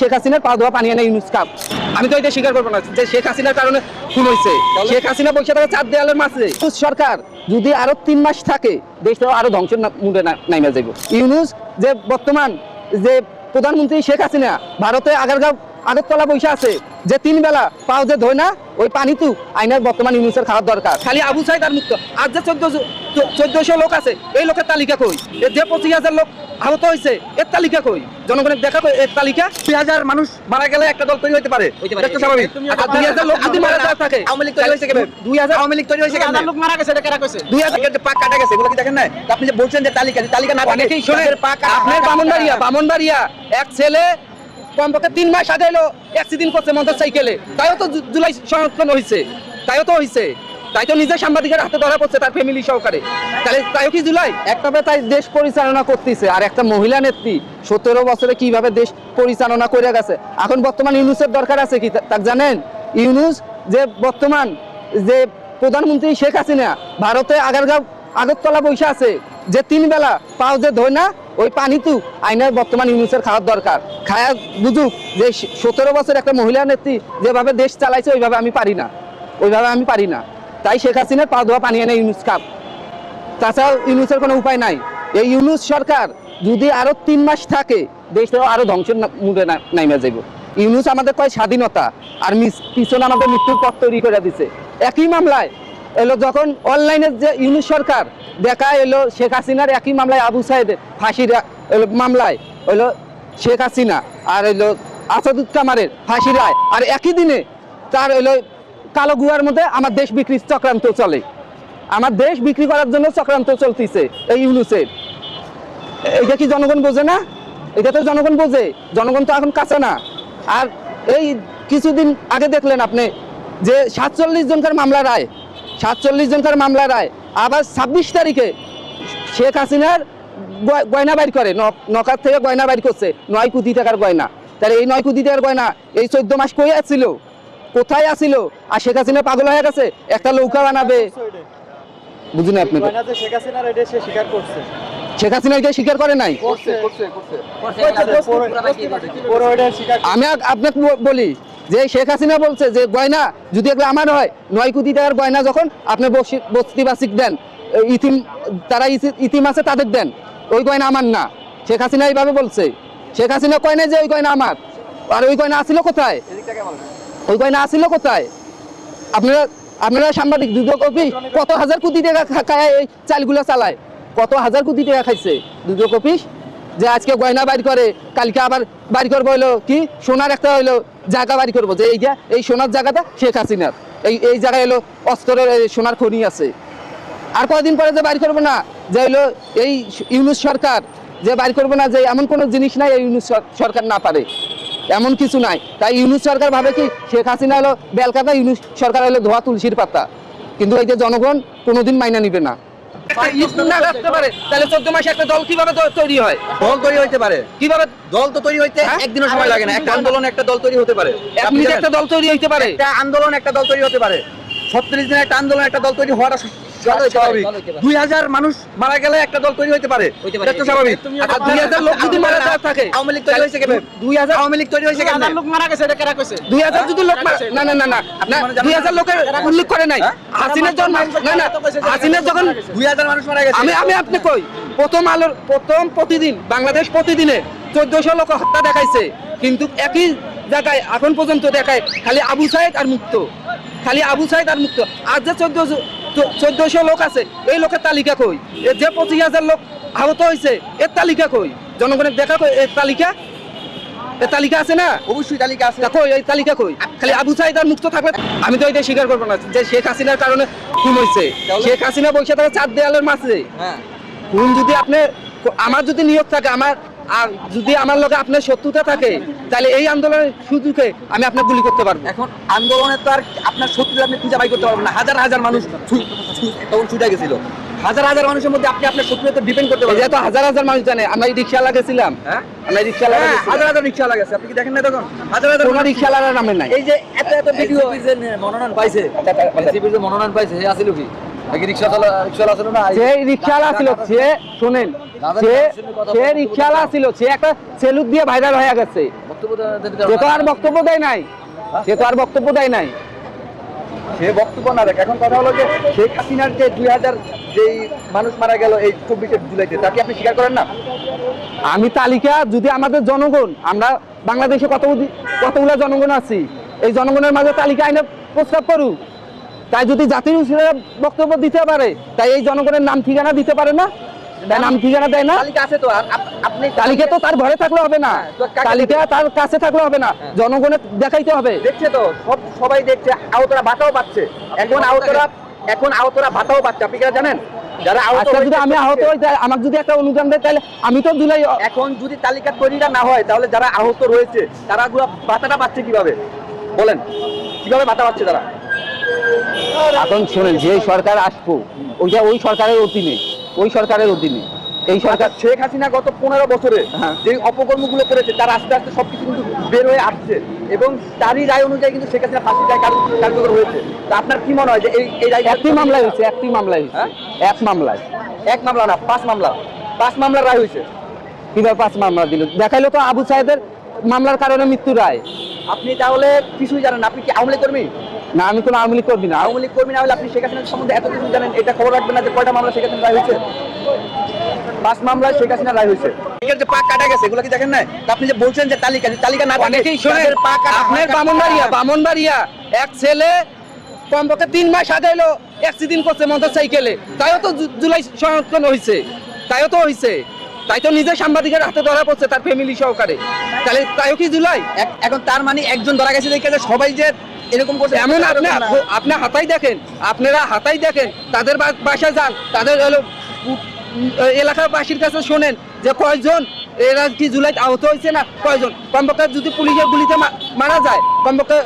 শেখ হাসিনার পা ধোয়া পানি আনে ইউনুস কাপ আমি তো এটা স্বীকার করব না যে শেখ হাসিনার কারণে খুন হয়েছে শেখ হাসিনা বসে থাকে চার দেয়ালের মাঝে। সরকার যদি আরও তিন মাস থাকে দেশটা আরও ধ্বংসের না- নাইমা যাইব। ইউনুস যে বর্তমান যে প্রধানমন্ত্রী শেখ হাসিনা ভারতে আগারগাঁও আগরতলা বসে আছে যে তিন বেলা পাও যে ধোয় না ওই পানি তু আইনার বর্তমান ইউনুসের খাওয়ার দরকার। খালি আবু সাইদ আর মুক্ত আর যে চোদ্দ চোদ্দশো লোক আছে এই লোকের তালিকা কই? যে পঁচিশ হাজার লোক আহত হয়েছে এর তালিকা কই? জনগণের দেখা কই? এর তালিকা? দুই হাজার মানুষ মারা গেলে একটা দল তৈরি হতে পারে। হইতে পারে। এটা তো স্বাভাবিক। দুই হাজার লোক যদি মারা যায় থাকে। আওয়ামী লীগ তৈরি হয়েছে কেন দুই হাজার আওয়ামী লীগ তৈরি হয়েছে কেন লোক মারা গেছে এটা কারা কইছে? দুই হাজার পাক কাটা গেছে এগুলো কি দেখেন না আপনি যে বলছেন যে তালিকা তালিকা না থাকে, আপনার বামনবাড়িয়া বামনবাড়িয়া এক ছেলে কমপক্ষে তিন মাস আগে এলো অ্যাক্সিডেন্ট করছে মোটর সাইকেলে। তাইও তো জুলাই সংরক্ষণ হয়েছে তাইও তো হয়েছে তাই তো নিজের সাংবাদিকের হাতে ধরা পড়ছে তার ফ্যামিলি সহকারে। তাহলে কি জুলাই? তাই দেশ পরিচালনা করতেছে, আর একটা মহিলা নেত্রী। সতেরো বছরে কীভাবে দেশ পরিচালনা করে গেছে? এখন বর্তমান ইউনুসের দরকার আছে কি? তা- তা জানেন? ইউনুস যে বর্তমান যে প্রধানমন্ত্রী শেখ হাসিনা, ভারতে আগারগাঁও, আগরতলা বসে আছে। যে তিন বেলা পাও যে ধোয় না, ওই পানি তু আইনার বর্তমান ইউনুসের খাওয়ার দরকার। খায়া বুঝুক যে সতেরো বছর একটা মহিলা নেত্রী যেভাবে দেশ চালাইছে, ওইভাবে আমি পারি না। ওইভাবে আমি পারি না। তাই শেখ হাসিনার পা ধোয়া পানি এনে ইউনুস কাপ তাছাড়াও ইউনুসের কোনো উপায় নাই। এই ইউনুস সরকার যদি আরও তিন মাস থাকে দেশটা আরও ধ্বংসের মুখে নাইমা যাইব। ইউনুস আমাদের কয় স্বাধীনতা, আর পিছনে আমাদের মৃত্যুর পথ তৈরি করে দিছে। একই মামলায় এলো যখন অনলাইনে যে ইউনুস সরকার, দেখা এলো শেখ হাসিনার একই মামলায় আবু সাহেদের ফাঁসির এলো মামলায় হইল শেখ হাসিনা, আর হইল আসাদুজ্জামানের ফাঁসি রায় আর একই দিনে তার হইল কালো গুহার মধ্যে আমার দেশ বিক্রির চক্রান্ত চলে। আমার দেশ বিক্রি করার জন্য চক্রান্ত চলতেছে এই ইউনুসের। এটা কি জনগণ বোঝে না? এটা তো জনগণ বোঝে। জনগণ তো এখন কাছে না। আর এই কিছুদিন আগে দেখলেন আপনি যে সাতচল্লিশ জনকার মামলা রায়, সাতচল্লিশ জনকার মামলা রায়, আবার ছাব্বিশ তারিখে শেখ হাসিনার গয়না বাইর করে নক- নকার থেকে গয়না বাইর করছে, নয় কোটি টাকার গয়না। তাহলে এই নয় কোটি টাকার গয়না এই চোদ্দ মাস কই আছিল? কোথায় আছিল? আর শেখ হাসিনা পাগল হয়ে গেছে? একটা নৌকা বানাবে। বুঝুন আপনি শেখ হাসিনার এটা সে স্বীকার করছে। শেখ হাসিনাকে স্বীকার করে নাই? আমি আপনাকে বলি যে শেখ হাসিনা বলছে যে গয়না যদি এগুলো আমার হয় নয় কোটি টাকার গয়না যখন আপনি বসি- বস্তিবাসিক দেন ইতিম তারা ইতিম আছে তাদের দেন ওই গয়না আমার না। শেখ হাসিনা এইভাবে বলছে। শেখ হাসিনা কয় না যে ওই গয়না আমার। আর ওই গয়না আসিল কোথায়? ওই গয়না আসিল কোথায়? আপনারা আপনারা সাংবাদিক দুদক অফিস কত হাজার কোটি টাকা খায় এই চালগুলো চালায়? কত হাজার কোটি টাকা খাইছে? দুদক অফিস যে আজকে গয়না বাড়ি করে, কালকে আবার বাড়ি করব হইল কি? সোনার একটা হইল জায়গা বাড়ি করব। যে এইটা এই সোনার জায়গাটা শেখ হাসিনার। এই এই জায়গায় হলো অস্ত্রের সোনার খনি আছে। আর কয়দিন পরে যে বাড়ি করব না, যে হইল এই ইউনুস সরকার, যে বাড়ি করব না, যে এমন কোনো জিনিস নাই, এই ইউনুস সরকার না পারে। এমন কিছু নাই। তাই ইউনুস সরকার ভাবে কি শেখ হাসিনা হলো বেলকাতা ইউনুস সরকার হলো ধোয়া তুলসীর পাতা। কিন্তু এই যে জনগণ কোনোদিন মাইনা নিবে না। না রাখতে পারে তাহলে চোদ্দ মাসে একটা দল কীভাবে তৈ- তৈরি দল তৈরি হইতে পারে। কীভাবে দল তো তৈরি হইতে? সময় লাগে না। একটা আন্দোলন একটা দল তৈরি হতে পারে। এক আপনি মিনিটে জানেন? একটা দল তৈরি হইতে পারে। আন্দোলন একটা দল তৈরি হতে পারে। ছত্রিশ দিনে একটা আন্দোলন একটা দল তৈরি হওয়াটা স্বাভাবিক। দল দুই হাজার মানুষ মারা গেলে একটা দল তৈরি হইতে পারে। এটা স্বাভাবিক। দুই হাজার লোক যদি মারা থাকে আওয়ামী লীগ তৈরি হয়েছে কেন দুই হাজার আওয়ামী লীগ তৈরি হয়েছে কেন লোক মারা গেছে এটা কারা কইছে? দুই হাজার যদি লোক না না না না। না দুই হাজার লোকের উল্লেখ করে নাই। হ্যাঁ? হাসিনার যখন না না। হাসিনার যখন দুই হাজার মানুষ মারা গেছে। আমি আমি আপনি কই? প্রথম আলোর প্রথম প্রতিদিন বাংলাদেশ প্রতিদিনে চোদ্দশো লোক হত্যা দেখাইছে। কিন্তু একই জায়গায় এখন পর্যন্ত দেখায় খালি আবু সাইদ আর মুক্ত। খালি আবু সাইদ আর মুক্ত। আজ যে চোদ্দ চোদ্দশো লোক আছে এই লোকের তালিকা কই? এ যে পঁচিশ হাজার লোক আহত হয়েছে এর তালিকা কই? জনগণের দেখা কই? এর তালিকা? তালিকা আছে না? অবশ্যই তালিকা আছে। কই এই তালিকা কই? খালি আবু সাইদ আর মুক্ত থাকবে আমি তো এটা স্বীকার করব না যে শেখ হাসিনার কারণে খুন হয়েছে। শেখ হাসিনা বসে থাকে চার দেয়ালের মাঝে। হ্যাঁ। খুন যদি আপনি আমার যদি নিয়োগ থাকে আমার আর যদি আমার লগে আপনার শত্রুতা থাকে তাহলে এই আন্দোলনের সুযোগে আমি আপনার গুলি করতে পারব। এখন আন্দোলনে তো আর আপনার শত্রু আপনি খুঁজে বাই করতে পারবেন না। হাজার হাজার মানুষ তখন ছুটে গেছিল। হাজার হাজার মানুষের মধ্যে আপনি আপনার শত্রুতা ডিপেন্ড করতে এই পারবেন যে হাজার হাজার মানুষ জানে আমরা এই রিক্সা লাগাইছিলাম। হ্যাঁ? আমরা হ্যাঁ, লাগাইছিলাম। হাজার হাজার রিক্সা লাগাছে আপনি কি দেখেন না তখন? হাজার হাজার কোনো মানুষ- নামে নাই। এই যে এত এত ভিডিও মনোনয়ন পাইছে মনোনয়ন পাইছে হে আসিল কি? নাকি রিক্সা চালা রিক্সা ছিল না? যে রিক্সাওয়ালা ছিল সে শোনেন সে সে রিক্সাওয়ালা ছিল সে একটা সেলুট দিয়ে ভাইরাল হয়ে গেছে। সে তো আর বক্তব্য দেয় নাই। সে তো আর বক্তব্য দেয় নাই। সে বক্তব্য না দেখ এখন কথা হলো যে শেখ হাসিনার যে দুই হাজার যেই মানুষ মারা গেল এই চব্বিশে জুলাইতে তাকে আপনি স্বীকার করেন না? আমি তালিকা যদি আমাদের জনগণ আমরা বাংলাদেশে কত কতগুলো জনগণ আছি এই জনগণের মাঝে তালিকা আইনে প্রস্তাব করুক। তাই যদি জাতির উচিত বক্তব্য দিতে পারে তাই এই জনগণের নাম ঠিকানা দিতে পারে না? নাম ঠিকানা দেয় না? তালিকা আছে তো আপনি তালিকা তো তার ঘরে থাকলে হবে না। তালিকা তার কাছে থাকলে হবে না। জনগণের দেখাইতে হবে। দেখছে তো সব সবাই দেখছে ভাতাও পাচ্ছে। এখন আহতরা এখন আহতরা ভাতাও পাচ্ছে আপনি জানেন? যারা আহত আচ্ছা যদি আমি আহত হই আমাকে যদি একটা অনুদান দেয় তাহলে আমি তো দিলাই এখন যদি তালিকা তৈরিটা না হয় তাহলে যারা আহত রয়েছে তারা ভাতাটা পাচ্ছে কীভাবে? বলেন কীভাবে ভাতা পাচ্ছে তারা? এখন শোনেন যে সরকার আসব ওইটা ওই সরকারের অধীনে ওই সরকারের অধীনে। এই সরকার সরকার শেখ হাসিনা গত পনেরো বছরে হ্যাঁ। যে অপকর্মগুলো করেছে তার আস্তে আস্তে সবকিছু কিন্তু বের হয়ে আসছে। এবং তারই রায় অনুযায়ী কিন্তু শেখ হাসিনা ফাঁসি রায় কার্যকর হয়েছে। তা আপনার কি মনে হয় যে এই এই রায় একটি মামলায় হয়েছে একটি মামলায় হয়েছে। হ্যাঁ? এক মামলায়। এক মামলা না পাঁচ মামলা। পাঁচ মামলার রায় হয়েছে। কীভাবে পাঁচ মামলা দিল? দেখাইলো তো আবু সাহেবের মামলার কারণে মৃত্যু রায়। আপনি তাহলে কিছুই জানেন আপনি কি আওয়ামী কর্মী? না আমি কোনো আওয়ামী লীগ করবি না। আওয়ামী লীগ কর্মী না হলে আপনি শেখ হাসিনার সম্বন্ধে এত কিছু জানেন এটা খবর রাখবেন না যে কয়টা মামলা শেখ হাসিনার রায় হয়েছে। পাঁচ মামলায় শেখ হাসিনার রায় হয়েছে। যে পাক কাটা গেছে এগুলো কি দেখেন না আপনি যে বলছেন যে তালিকা তালিকা না অনেকেই শোনেন পা কাটা, আপনার বামনবাড়িয়া বামনবাড়িয়া এক ছেলে কমপক্ষে তিন মাস সাজাইলো অ্যাক্সিডেন্ট করছে মোটর সাইকেলে তাইও তো জুলাই সংরক্ষণ হয়েছে তাইও তো হয়েছে তাই তো নিজে সাংবাদিকের হাতে ধরা পড়ছে তার ফ্যামিলি সহকারে। তাহলে তাইও কি জুলাই? এখন তার মানে একজন ধরা গেছে দেখে সবাই যে এরকম করছে। এমন আপনি আপনি হাতাই দেখেন আপনারা হাতাই দেখেন তাদের বাসা যান তাদের এলাকাবাসীর কাছে শোনেন যে কয়জন এরা কি জুলাইতে আহত হয়েছে না কয়জন? কমপক্ষে যদি পুলিশের গুলিতে মারা যায় কমপক্ষে